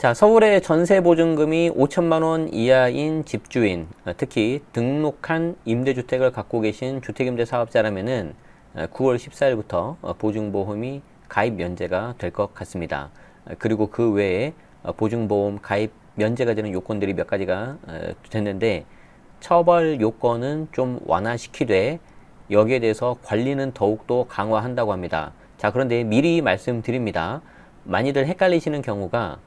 자, 서울의 전세 보증금이 5천만 원 이하인 집주인, 어, 특히 등록한 임대주택을 갖고 계신 주택임대 사업자라면은 어, 9월 14일부터 어, 보증보험이 가입 면제가 될 것 같습니다. 어, 그리고 그 외에 어, 보증보험 가입 면제가 되는 요건들이 몇 가지가 어, 됐는데 처벌 요건은 좀 완화시키되 여기에 대해서 관리는 더욱더 강화한다고 합니다. 자, 그런데 미리 말씀드립니다. 많이들 헷갈리시는 경우가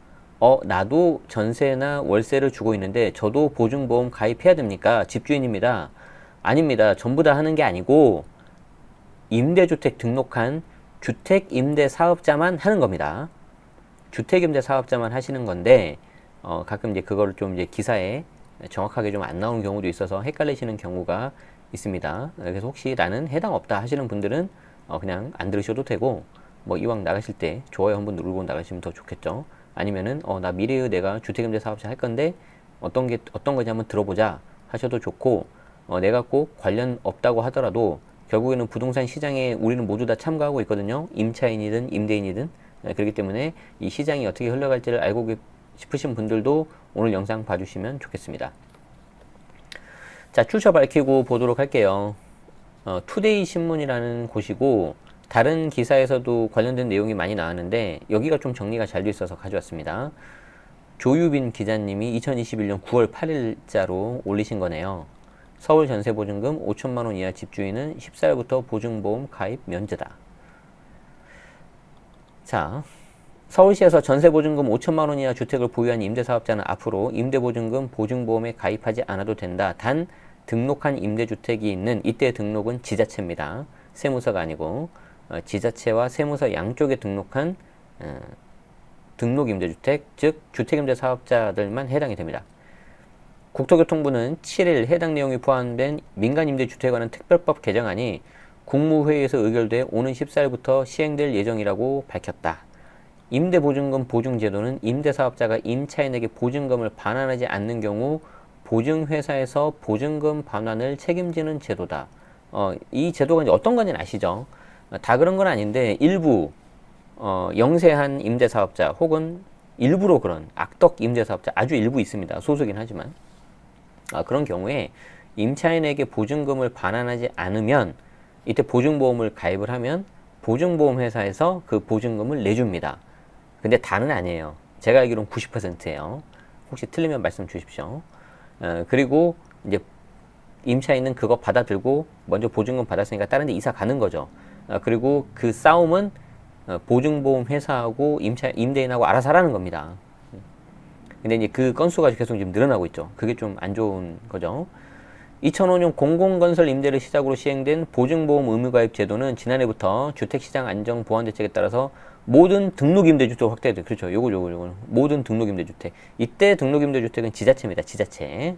어, 나도 전세나 월세를 주고 있는데 저도 보증보험 가입해야 됩니까? 집주인입니다. 아닙니다. 전부 다 하는 게 아니고 임대주택 등록한 주택임대 사업자만 하는 겁니다. 주택임대 사업자만 하시는 건데 어, 가끔 이제 그거를 좀 이제 기사에 정확하게 좀 안 나오는 경우도 있어서 헷갈리시는 경우가 있습니다. 그래서 혹시 나는 해당 없다 하시는 분들은 어, 그냥 안 들으셔도 되고 뭐 이왕 나가실 때 좋아요 한번 누르고 나가시면 더 좋겠죠. 아니면은 어, 나 미래의 내가 주택임대 사업자 할 건데 어떤 게 어떤 거지 한번 들어보자 하셔도 좋고 어, 내가 꼭 관련 없다고 하더라도 결국에는 부동산 시장에 우리는 모두 다 참가하고 있거든요. 임차인이든 임대인이든 네, 그렇기 때문에 이 시장이 어떻게 흘러갈지를 알고 계- 싶으신 분들도 오늘 영상 봐주시면 좋겠습니다. 자, 출처 밝히고 보도록 할게요. 어, 투데이 신문이라는 곳이고 다른 기사에서도 관련된 내용이 많이 나왔는데 여기가 좀 정리가 잘 돼 있어서 가져왔습니다. 조유빈 기자님이 2021년 9월 8일자로 올리신 거네요. 서울 전세보증금 5천만 원 이하 집주인은 14일부터 보증보험 가입 면제다. 자, 서울시에서 전세보증금 5천만 원 이하 주택을 보유한 임대사업자는 앞으로 임대보증금 보증보험에 가입하지 않아도 된다. 단 등록한 임대주택이 있는 이때 등록은 지자체입니다. 세무서가 아니고 어, 지자체와 세무서 양쪽에 등록한 어, 등록임대주택, 즉 주택임대 사업자들만 해당이 됩니다. 국토교통부는 7일 해당 내용이 포함된 민간임대주택에 관한 특별법 개정안이 국무회의에서 의결돼 오는 14일부터 시행될 예정이라고 밝혔다. 임대보증금 보증제도는 임대사업자가 임차인에게 보증금을 반환하지 않는 경우 보증회사에서 보증금 반환을 책임지는 제도다. 어, 이 제도가 이제 어떤 건지 아시죠? 어, 다 그런 건 아닌데 일부 어, 영세한 임대사업자 혹은 일부러 그런 악덕 임대사업자 아주 일부 있습니다. 소수긴 하지만 아, 그런 경우에 임차인에게 보증금을 반환하지 않으면 이때 보증보험을 가입을 하면 보증보험 회사에서 그 보증금을 내줍니다. 근데 다는 아니에요. 제가 알기로는 90%예요. 혹시 틀리면 말씀 주십시오. 어, 그리고 이제 임차인은 그거 받아들고 먼저 보증금 받았으니까 다른 데 이사 가는 거죠. 어, 그리고 그 싸움은 어, 보증보험 회사하고 임차 임대인하고 알아서 하라는 겁니다. 근데 이제 그 건수가 계속 지금 늘어나고 있죠. 그게 좀 안 좋은 거죠. 2005년 공공건설 임대를 시작으로 시행된 보증보험 의무가입 제도는 지난해부터 주택시장 안정 보완 대책에 따라서 모든 등록임대주택 확대돼. 그렇죠. 요거 요거 요거 모든 등록임대주택. 이때 등록임대주택은 지자체입니다. 지자체.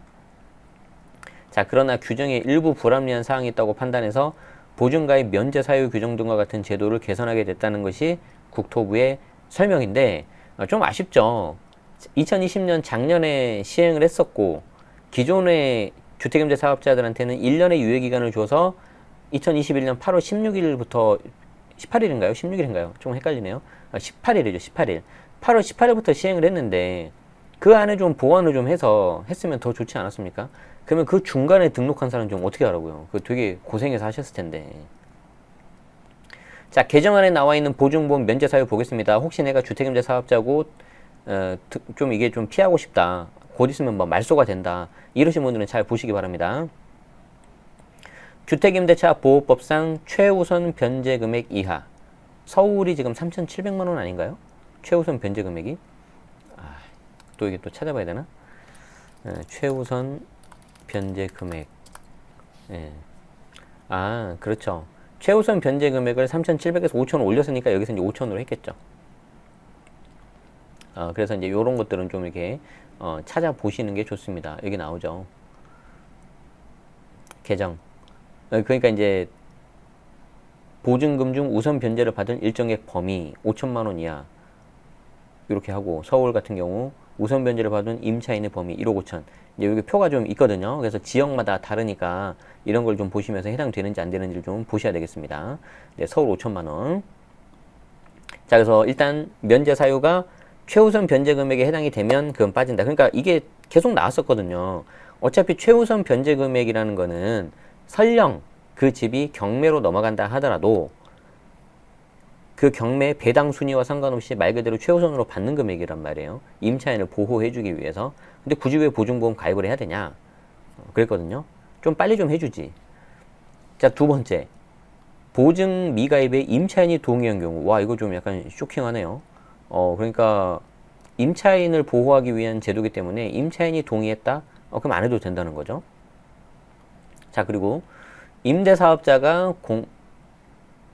자 그러나 규정에 일부 불합리한 사항이 있다고 판단해서 보증가입 면제 사유 규정 등과 같은 제도를 개선하게 됐다는 것이 국토부의 설명인데 어, 좀 아쉽죠. 2020년 작년에 시행을 했었고 기존의 주택임대 사업자들한테는 1년의 유예 기간을 줘서 2021년 8월 16일부터 18일인가요? 16일인가요? 좀 헷갈리네요. 아, 18일이죠. 18일. 8월 18일부터 시행을 했는데 그 안에 좀 보완을 좀 해서 했으면 더 좋지 않았습니까? 그러면 그 중간에 등록한 사람 좀 어떻게 하라고요? 그 되게 고생해서 하셨을 텐데. 자, 개정안에 나와 있는 보증보험 면제 사유 보겠습니다. 혹시 내가 주택임대 사업자고 어, 드- 좀 이게 좀 피하고 싶다. 곧 있으면 뭐 말소가 된다. 이러신 분들은 잘 보시기 바랍니다. 주택임대차 보호법상 최우선 변제 금액 이하. 서울이 지금 3,700만 원 아닌가요? 최우선 변제 금액이? 아, 또 이게 또 찾아봐야 되나? 예, 최우선 변제 금액. 예. 아, 그렇죠. 최우선 변제 금액을 3,700에서 5,000 올렸으니까 여기서 이제 5,000으로 했겠죠. 어, 그래서 이제 이런 것들은 좀 이렇게 어, 찾아보시는 게 좋습니다. 여기 나오죠. 계정. 어, 그러니까 이제 보증금 중 우선 변제를 받은 일정액 범위 5천만 원 이하 이렇게 하고 서울 같은 경우 우선 변제를 받은 임차인의 범위 1억 5천 이제 여기 표가 좀 있거든요. 그래서 지역마다 다르니까 이런 걸 좀 보시면서 해당되는지 안 되는지를 좀 보셔야 되겠습니다. 네, 서울 5천만 원. 자, 그래서 일단 면제 사유가 최우선 변제 금액에 해당이 되면 그건 빠진다. 그러니까 이게 계속 나왔었거든요. 어차피 최우선 변제 금액이라는 거는 설령 그 집이 경매로 넘어간다 하더라도 그 경매 배당 순위와 상관없이 말 그대로 최우선으로 받는 금액이란 말이에요. 임차인을 보호해주기 위해서. 근데 굳이 왜 보증보험 가입을 해야 되냐? 어, 그랬거든요. 좀 빨리 좀 해주지. 자, 두 번째. 보증 미가입에 임차인이 동의한 경우. 와, 이거 좀 약간 쇼킹하네요. 어, 그러니까 임차인을 보호하기 위한 제도기 때문에 임차인이 동의했다? 어, 그럼 안 해도 된다는 거죠. 자, 그리고 임대사업자가 공,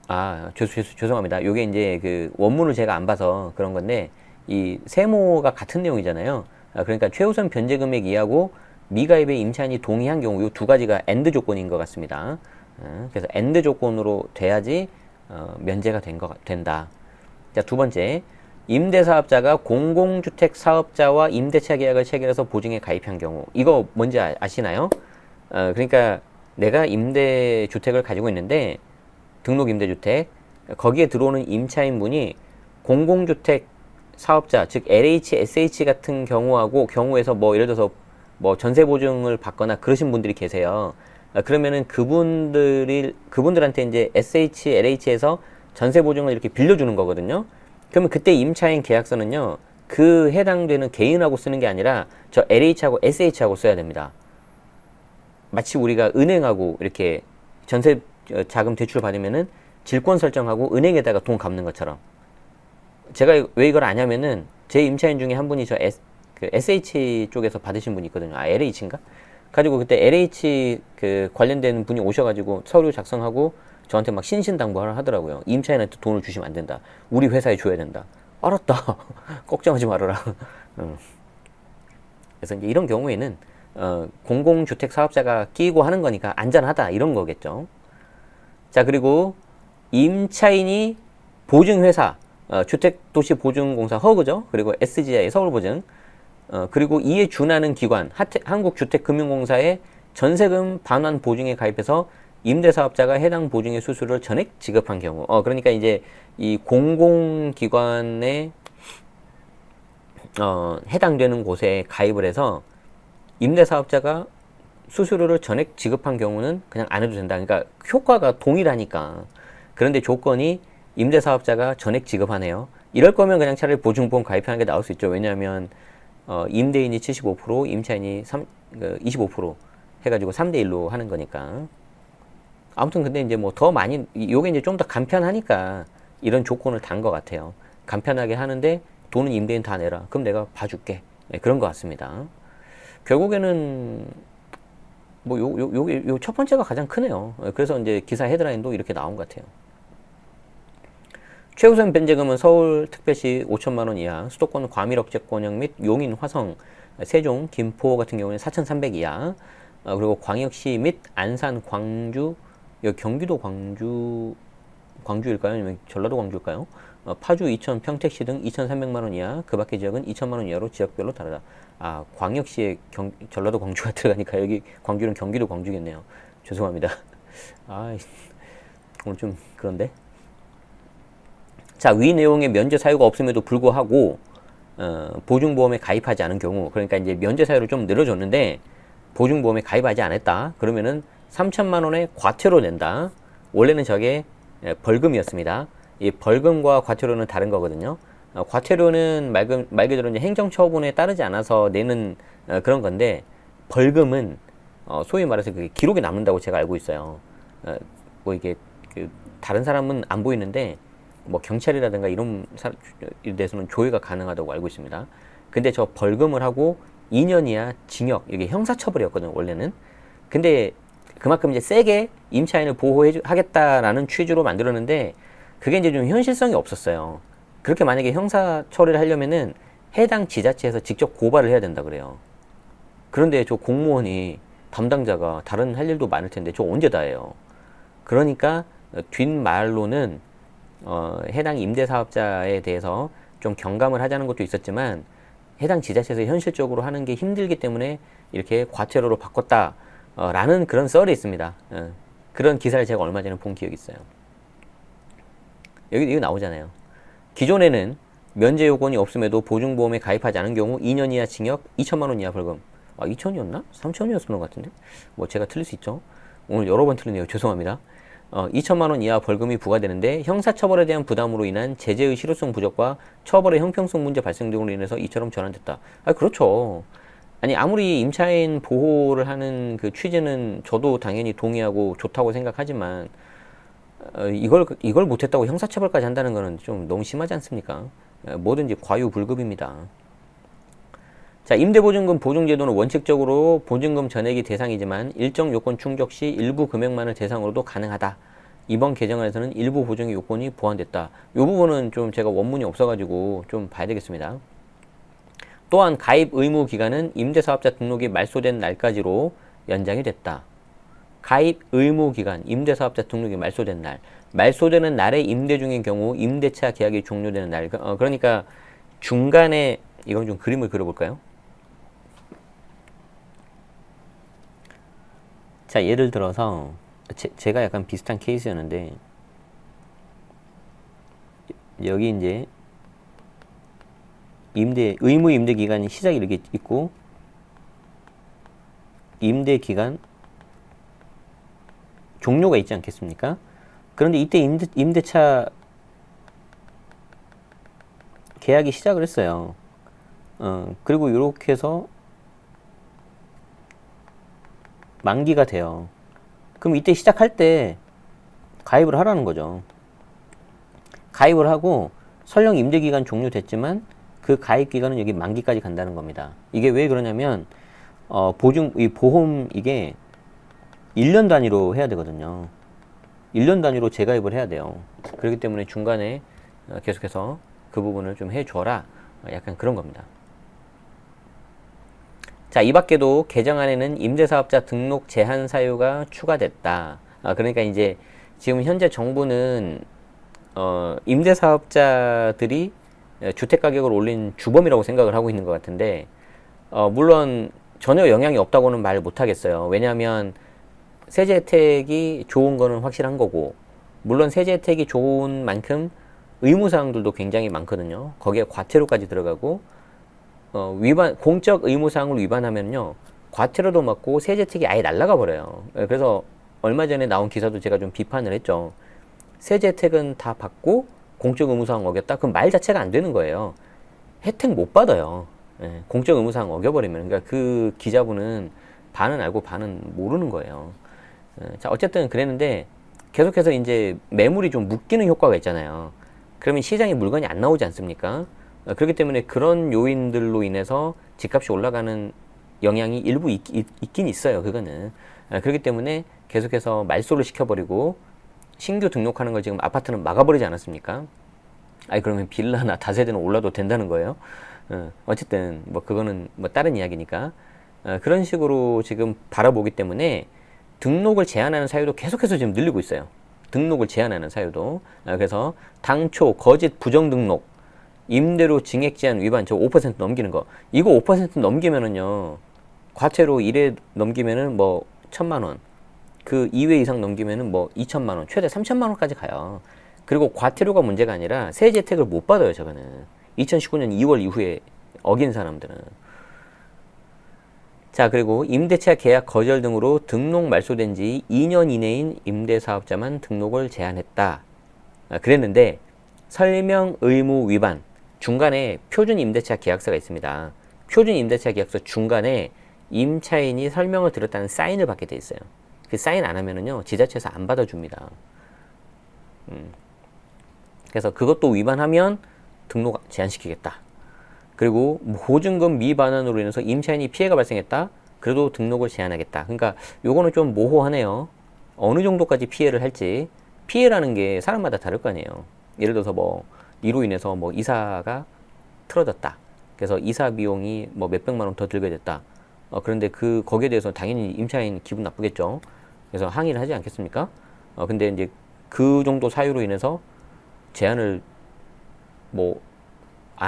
아, 죄, 죄, 죄송합니다. 요게 이제 그 원문을 제가 안 봐서 그런 건데, 이 세모가 같은 내용이잖아요. 아, 그러니까 최우선 변제 금액 이하고 미가입에 임차인이 동의한 경우 요 두 가지가 엔드 조건인 것 같습니다. 어, 그래서 엔드 조건으로 돼야지 어, 면제가 된 거, 된다. 자, 두 번째. 임대사업자가 공공주택 사업자와 임대차 계약을 체결해서 보증에 가입한 경우. 이거 뭔지 아, 아시나요? 어, 그러니까 내가 임대주택을 가지고 있는데 등록 임대주택 거기에 들어오는 임차인분이 공공주택 사업자 즉 LHSH 같은 경우하고 경우에서 뭐 예를 들어서 뭐 전세 보증을 받거나 그러신 분들이 계세요. 아, 그러면은 그분들이 그분들한테 이제 SH, LH에서 전세 보증을 이렇게 빌려주는 거거든요. 그러면 그때 임차인 계약서는요 그 해당되는 개인하고 쓰는 게 아니라 저 LH하고 SH하고 써야 됩니다. 마치 우리가 은행하고 이렇게 전세 어, 자금 대출 받으면은 질권 설정하고 은행에다가 돈 갚는 것처럼. 제가 왜 이걸 아냐면은 제 임차인 중에 한 분이 저 S, 그 SH 쪽에서 받으신 분이 있거든요. 아, LH인가? 가지고 그때 LH 그 관련된 분이 오셔가지고 서류 작성하고 저한테 막 신신당부를 하더라고요. 임차인한테 돈을 주시면 안 된다. 우리 회사에 줘야 된다. 알았다. 걱정하지 말아라. 어. 그래서 이제 이런 경우에는 어, 공공주택 사업자가 끼고 하는 거니까 안전하다 이런 거겠죠. 자 그리고 임차인이 보증회사 어, 주택도시보증공사 허그죠. 그리고 SGI 서울보증 어, 그리고 이에 준하는 기관 하태, 한국주택금융공사의 전세금 반환 보증에 가입해서 임대사업자가 해당 보증의 수수료를 전액 지급한 경우 어 그러니까 이제 이 공공기관에 어, 해당되는 곳에 가입을 해서 임대사업자가 수수료를 전액 지급한 경우는 그냥 안 해도 된다. 그러니까 효과가 동일하니까. 그런데 조건이 임대사업자가 전액 지급하네요. 이럴 거면 그냥 차라리 보증보험 가입하는 게 나올 수 있죠. 왜냐하면 어, 임대인이 75%, 임차인이 3, 그 25% 해가지고 3대 1로 하는 거니까. 아무튼 근데 이제 뭐 더 많이 요게 이제 좀 더 간편하니까 이런 조건을 단 것 같아요. 간편하게 하는데 돈은 임대인 다 내라. 그럼 내가 봐줄게. 네, 그런 것 같습니다. 결국에는 뭐 요 요요요첫 번째가 가장 크네요. 그래서 이제 기사 헤드라인도 이렇게 나온 것 같아요. 최우선 변제금은 서울 특별시 5천만 원 이하, 수도권 과밀억제 권역 및 용인, 화성, 세종, 김포 같은 경우는 4,300 이하, 어, 그리고 광역시 및 안산, 광주, 경기도 광주, 광주일까요? 아니면 전라도 광주일까요? 어, 파주, 이천, 평택시 등 2,300만 원 이하, 그 밖의 지역은 2천만 원 이하로 지역별로 다르다. 아, 광역시에 경, 전라도 광주가 들어가니까 여기 광주는 경기도 광주겠네요. 죄송합니다. 아, 오늘 좀 그런데. 자, 위 내용의 면제 사유가 없음에도 불구하고 어, 보증보험에 가입하지 않은 경우, 그러니까 이제 면제 사유를 좀 늘어줬는데 보증보험에 가입하지 않았다. 그러면은 3천만 원의 과태료 낸다. 원래는 저게 예, 벌금이었습니다. 이 벌금과 과태료는 다른 거거든요. 어, 과태료는 말, 그, 말 그대로 이제 행정처분에 따르지 않아서 내는 어, 그런 건데 벌금은 어, 소위 말해서 그게 기록에 남는다고 제가 알고 있어요. 어, 뭐 이게 그 다른 사람은 안 보이는데 뭐 경찰이라든가 이런 사, 데서는 조회가 가능하다고 알고 있습니다. 근데 저 벌금을 하고 2년 이하 징역 이게 형사처벌이었거든요 원래는. 근데 그만큼 이제 세게 임차인을 보호해 하겠다라는 취지로 만들었는데 그게 이제 좀 현실성이 없었어요. 그렇게 만약에 형사 처리를 하려면은 해당 지자체에서 직접 고발을 해야 된다 그래요. 그런데 저 공무원이 담당자가 다른 할 일도 많을 텐데 저 언제 다 해요. 그러니까 뒷말로는 어, 해당 임대사업자에 대해서 좀 경감을 하자는 것도 있었지만 해당 지자체에서 현실적으로 하는 게 힘들기 때문에 이렇게 과태료로 바꿨다라는 그런 썰이 있습니다. 어, 그런 기사를 제가 얼마 전에 본 기억이 있어요. 여기 이거 나오잖아요. 기존에는 면제 요건이 없음에도 보증보험에 가입하지 않은 경우 2년 이하 징역 2천만 원 이하 벌금. 아, 2천이었나? 3천이었던 것 같은데? 뭐 제가 틀릴 수 있죠. 오늘 여러 번 틀리네요. 죄송합니다. 어, 2천만 원 이하 벌금이 부과되는데 형사처벌에 대한 부담으로 인한 제재의 실효성 부족과 처벌의 형평성 문제 발생 등으로 인해서 이처럼 전환됐다. 아, 그렇죠. 아니 아무리 임차인 보호를 하는 그 취지는 저도 당연히 동의하고 좋다고 생각하지만 어, 이걸 이걸 못했다고 형사처벌까지 한다는 거는 좀 너무 심하지 않습니까? 어, 뭐든지 과유불급입니다. 자, 임대보증금 보증제도는 원칙적으로 보증금 전액이 대상이지만 일정 요건 충족 시 일부 금액만을 대상으로도 가능하다. 이번 개정안에서는 일부 보증의 요건이 보완됐다. 이 부분은 좀 제가 원문이 없어가지고 좀 봐야 되겠습니다. 또한 가입 의무 기간은 임대사업자 등록이 말소된 날까지로 연장이 됐다. 가입 의무 기간, 임대사업자 등록이 말소된 날. 말소되는 날에 임대 중인 경우 임대차 계약이 종료되는 날. 어, 그러니까 중간에 이건 좀 그림을 그려볼까요? 자, 예를 들어서 제, 가 약간 비슷한 케이스였는데 여기 이제 임대 의무 임대 기간이 시작이 이렇게 있고 임대 기간 종료가 있지 않겠습니까? 그런데 이때 임대, 임대차 계약이 시작을 했어요. 어, 그리고 이렇게 해서 만기가 돼요. 그럼 이때 시작할 때 가입을 하라는 거죠. 가입을 하고 설령 임대 기간 종료됐지만 그 가입 기간은 여기 만기까지 간다는 겁니다. 이게 왜 그러냐면 어, 보증 이 보험 이게 1년 단위로 해야 되거든요. 1년 단위로 재가입을 해야 돼요. 그렇기 때문에 중간에 어, 계속해서 그 부분을 좀 해줘라. 약간 그런 겁니다. 자, 이 밖에도 개정 안에는 임대사업자 등록 제한 사유가 추가됐다. 아, 그러니까 이제 지금 현재 정부는 어, 임대사업자들이 주택 가격을 올린 주범이라고 생각을 하고 있는 것 같은데, 어, 물론 전혀 영향이 없다고는 말 못하겠어요. 왜냐하면 세제 혜택이 좋은 거는 확실한 거고, 물론 세제 혜택이 좋은 만큼 의무 사항들도 굉장히 많거든요. 거기에 과태료까지 들어가고, 어, 위반 공적 의무 사항을 위반하면요 과태료도 맞고 세제 혜택이 아예 날라가 버려요. 예, 그래서 얼마 전에 나온 기사도 제가 좀 비판을 했죠. 세제 혜택은 다 받고 공적 의무 사항 어겼다? 그럼 말 자체가 안 되는 거예요. 혜택 못 받아요. 예, 공적 의무 사항 어겨 버리면 그러니까 그 기자분은 반은 알고 반은 모르는 거예요. 예, 자 어쨌든 그랬는데 계속해서 이제 매물이 좀 묶이는 효과가 있잖아요. 그러면 시장에 물건이 안 나오지 않습니까? 어, 그렇기 때문에 그런 요인들로 인해서 집값이 올라가는 영향이 일부 있, 있긴 있어요. 그거는. 어, 그렇기 때문에 계속해서 말소를 시켜버리고 신규 등록하는 걸 지금 아파트는 막아버리지 않았습니까? 아니 그러면 빌라나 다세대는 올라도 된다는 거예요. 어, 어쨌든 뭐 그거는 뭐 다른 이야기니까 어, 그런 식으로 지금 바라보기 때문에 등록을 제한하는 사유도 계속해서 지금 늘리고 있어요. 등록을 제한하는 사유도. 어, 그래서 당초 거짓 부정 등록 임대료 증액 제한 위반 저 5% 넘기는 거. 이거 5% 넘기면은요 과태료 1회 넘기면은 뭐 천만 원. 그 2회 이상 넘기면은 뭐 2천만 원. 최대 3천만 원까지 가요. 그리고 과태료가 문제가 아니라 세제 혜택을 못 받아요 저거는. 2019년 2월 이후에 어긴 사람들은 자 그리고 임대차 계약 거절 등으로 등록 말소된 지 2년 이내인 임대사업자만 등록을 제한했다 아, 그랬는데 설명 의무 위반 중간에 표준 임대차 계약서가 있습니다. 표준 임대차 계약서 중간에 임차인이 설명을 들었다는 사인을 받게 돼 있어요. 그 사인 안 하면은요, 지자체에서 안 받아줍니다. 음. 그래서 그것도 위반하면 등록 제한시키겠다. 그리고 보증금 미반환으로 인해서 임차인이 피해가 발생했다. 그래도 등록을 제한하겠다. 그러니까 요거는 좀 모호하네요. 어느 정도까지 피해를 할지 피해라는 게 사람마다 다를 거 아니에요. 예를 들어서 뭐 이로 인해서 뭐 이사가 틀어졌다. 그래서 이사 비용이 뭐 몇백만 원 더 들게 됐다. 어, 그런데 그, 거기에 대해서 당연히 임차인 기분 나쁘겠죠. 그래서 항의를 하지 않겠습니까? 어, 근데 이제 그 정도 사유로 인해서 제한을 뭐, 안,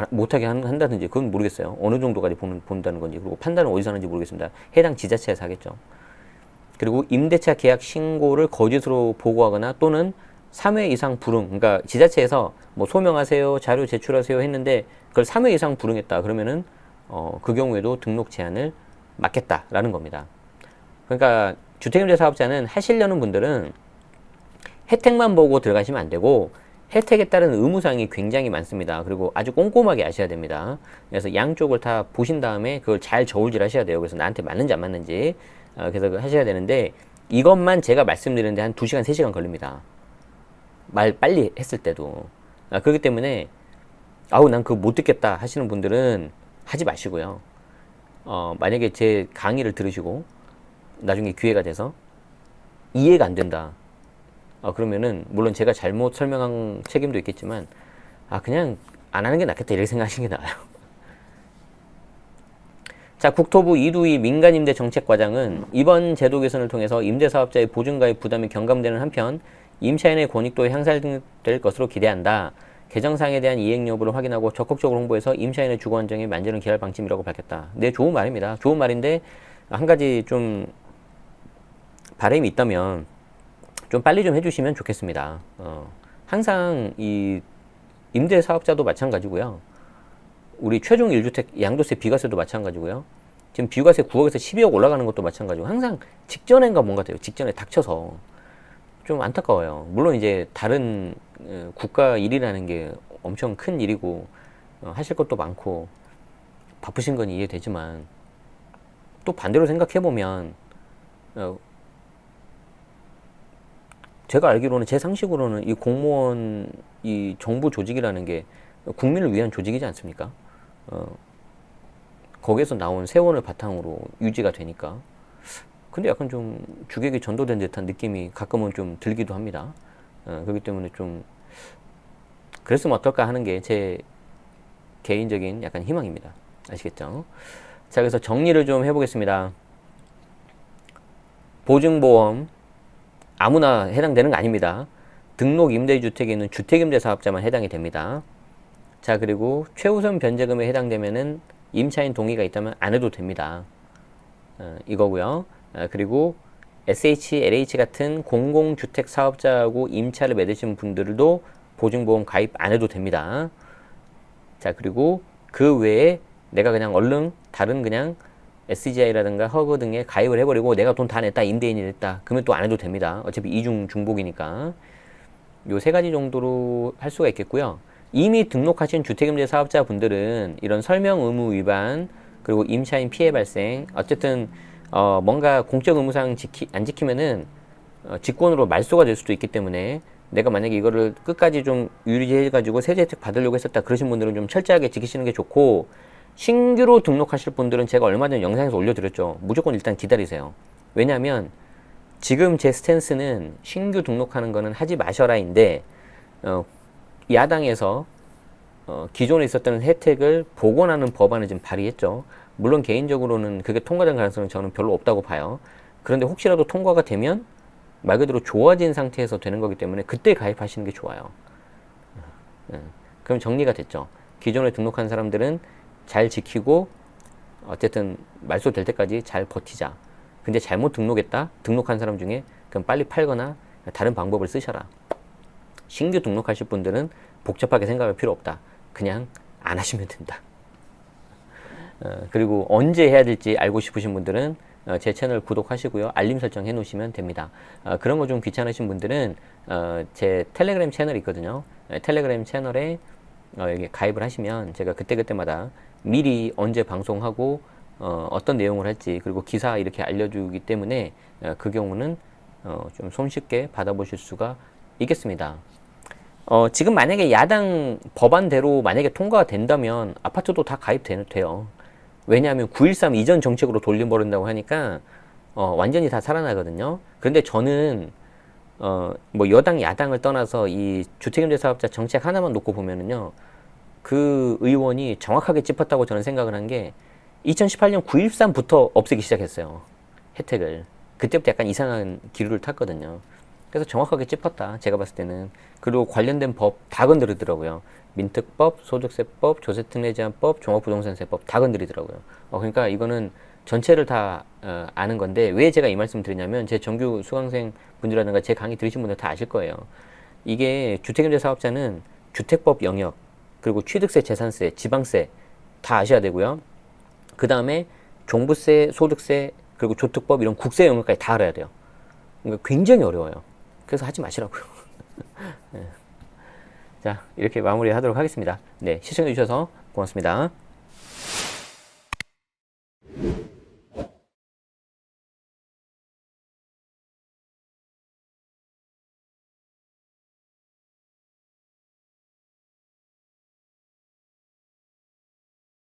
못하게 한, 한다든지 그건 모르겠어요. 어느 정도까지 보는, 본다는 건지. 그리고 판단은 어디서 하는지 모르겠습니다. 해당 지자체에서 하겠죠. 그리고 임대차 계약 신고를 거짓으로 보고하거나 또는 3회 이상 불응, 그러니까 지자체에서 뭐 소명하세요, 자료 제출하세요 했는데 그걸 3회 이상 불응했다 그러면은 어, 그 경우에도 등록 제한을 막겠다라는 겁니다. 그러니까 주택임대 사업자는 하시려는 분들은 혜택만 보고 들어가시면 안 되고 혜택에 따른 의무사항이 굉장히 많습니다. 그리고 아주 꼼꼼하게 아셔야 됩니다. 그래서 양쪽을 다 보신 다음에 그걸 잘 저울질 하셔야 돼요. 그래서 나한테 맞는지 안 맞는지 어, 그래서 그거 하셔야 되는데 이것만 제가 말씀드리는데 한 2시간, 3시간 걸립니다. 말 빨리 했을 때도. 아, 그렇기 때문에 아우 난 그거 못 듣겠다 하시는 분들은 하지 마시고요. 어, 만약에 제 강의를 들으시고 나중에 기회가 돼서 이해가 안 된다. 어, 그러면은 물론 제가 잘못 설명한 책임도 있겠지만 아 그냥 안 하는 게 낫겠다 이렇게 생각하시는 게 나아요. 자, 국토부 이두희 민간임대 정책과장은 이번 제도 개선을 통해서 임대사업자의 보증가입 부담이 경감되는 한편 임차인의 권익도 향상될 것으로 기대한다. 개정사항에 대한 이행 여부를 확인하고 적극적으로 홍보해서 임차인의 주거 안정에 만전을 기할 방침이라고 밝혔다. 네, 좋은 말입니다. 좋은 말인데 한 가지 좀 바람이 있다면 좀 빨리 좀 해주시면 좋겠습니다. 어, 항상 이 임대 사업자도 마찬가지고요. 우리 최종 1주택 양도세 비과세도 마찬가지고요. 지금 비과세 9억에서 12억 올라가는 것도 마찬가지고 항상 직전인가 뭔가 돼요. 직전에 닥쳐서 좀 안타까워요. 물론 이제 다른 어, 국가 일이라는 게 엄청 큰 일이고 어, 하실 것도 많고 바쁘신 건 이해되지만 또 반대로 생각해 보면 어, 제가 알기로는 제 상식으로는 이 공무원 이 정부 조직이라는 게 국민을 위한 조직이지 않습니까? 어, 거기에서 나온 세원을 바탕으로 유지가 되니까. 근데 약간 좀 주객이 전도된 듯한 느낌이 가끔은 좀 들기도 합니다. 어, 그렇기 때문에 좀 그랬으면 어떨까 하는 게 제 개인적인 약간 희망입니다. 아시겠죠? 자, 그래서 정리를 좀 해보겠습니다. 보증보험 아무나 해당되는 거 아닙니다. 등록 임대주택에 있는 주택임대 사업자만 해당이 됩니다. 자, 그리고 최우선 변제금에 해당되면은 임차인 동의가 있다면 안 해도 됩니다. 어, 이거고요. 어, 그리고 SH, LH 같은 공공주택 사업자하고 임차를 맺으신 분들도 보증보험 가입 안 해도 됩니다. 자, 그리고 그 외에 내가 그냥 얼른 다른 그냥 SGI라든가 허그 등에 가입을 해버리고 내가 돈 다 냈다, 임대인이 됐다. 그러면 또 안 해도 됩니다. 어차피 이중 중복이니까. 요 세 가지 정도로 할 수가 있겠고요. 이미 등록하신 주택임대 사업자분들은 이런 설명 의무 위반 그리고 임차인 피해 발생 어쨌든 어 뭔가 공적 의무상 지키 안 지키면은 어 직권으로 말소가 될 수도 있기 때문에 내가 만약에 이거를 끝까지 좀 유리해 가지고 세제 혜택 받으려고 했었다 그러신 분들은 좀 철저하게 지키시는 게 좋고 신규로 등록하실 분들은 제가 얼마 전에 영상에서 올려드렸죠. 무조건 일단 기다리세요. 왜냐하면 지금 제 스탠스는 신규 등록하는 거는 하지 마셔라인데 어, 야당에서 어, 기존에 있었던 혜택을 복원하는 법안을 지금 발의했죠. 물론 개인적으로는 그게 통과된 가능성은 저는 별로 없다고 봐요. 그런데 혹시라도 통과가 되면 말 그대로 좋아진 상태에서 되는 거기 때문에 그때 가입하시는 게 좋아요. 어, 그럼 정리가 됐죠. 기존에 등록한 사람들은 잘 지키고 어쨌든 말소될 때까지 잘 버티자. 근데 잘못 등록했다? 등록한 사람 중에 그럼 빨리 팔거나 다른 방법을 쓰셔라. 신규 등록하실 분들은 복잡하게 생각할 필요 없다. 그냥 안 하시면 된다. 어, 그리고 언제 해야 될지 알고 싶으신 분들은 어, 제 채널 구독하시고요. 알림 설정 해 놓으시면 됩니다. 어, 그런 거 좀 귀찮으신 분들은 어, 제 텔레그램 채널 있거든요. 네, 텔레그램 채널에 어, 여기 가입을 하시면 제가 그때그때마다 미리 언제 방송하고 어, 어떤 내용을 할지 그리고 기사 이렇게 알려주기 때문에 어, 그 경우는 어, 좀 손쉽게 받아보실 수가 있겠습니다. 어, 지금 만약에 야당 법안대로 만약에 통과가 된다면 아파트도 다 가입돼요. 왜냐하면 9.13 이전 정책으로 돌려버린다고 하니까 어, 완전히 다 살아나거든요. 그런데 저는 어, 뭐 여당 야당을 떠나서 이 주택임대 사업자 정책 하나만 놓고 보면은요. 그 의원이 정확하게 짚었다고 저는 생각을 한 게 2018년 9.13부터 없애기 시작했어요. 혜택을. 그때부터 약간 이상한 기류를 탔거든요. 그래서 정확하게 짚었다. 제가 봤을 때는. 그리고 관련된 법 다 건드리더라고요. 민특법, 소득세법, 조세특례 제한법, 종합부동산세법 다 건드리더라고요. 어, 그러니까 이거는 전체를 다 어, 아는 건데 왜 제가 이 말씀 을 드리냐면 제 정규 수강생 분들이라든가 제 강의 들으신 분들 다 아실 거예요. 이게 주택임대 사업자는 주택법 영역 그리고 취득세, 재산세, 지방세 다 아셔야 되고요. 그 다음에 종부세, 소득세 그리고 조특법 이런 국세 영역까지 다 알아야 돼요. 그러니까 굉장히 어려워요. 그래서 하지 마시라고요. 네. 자 이렇게 마무리하도록 하겠습니다. 네 시청해 주셔서 고맙습니다.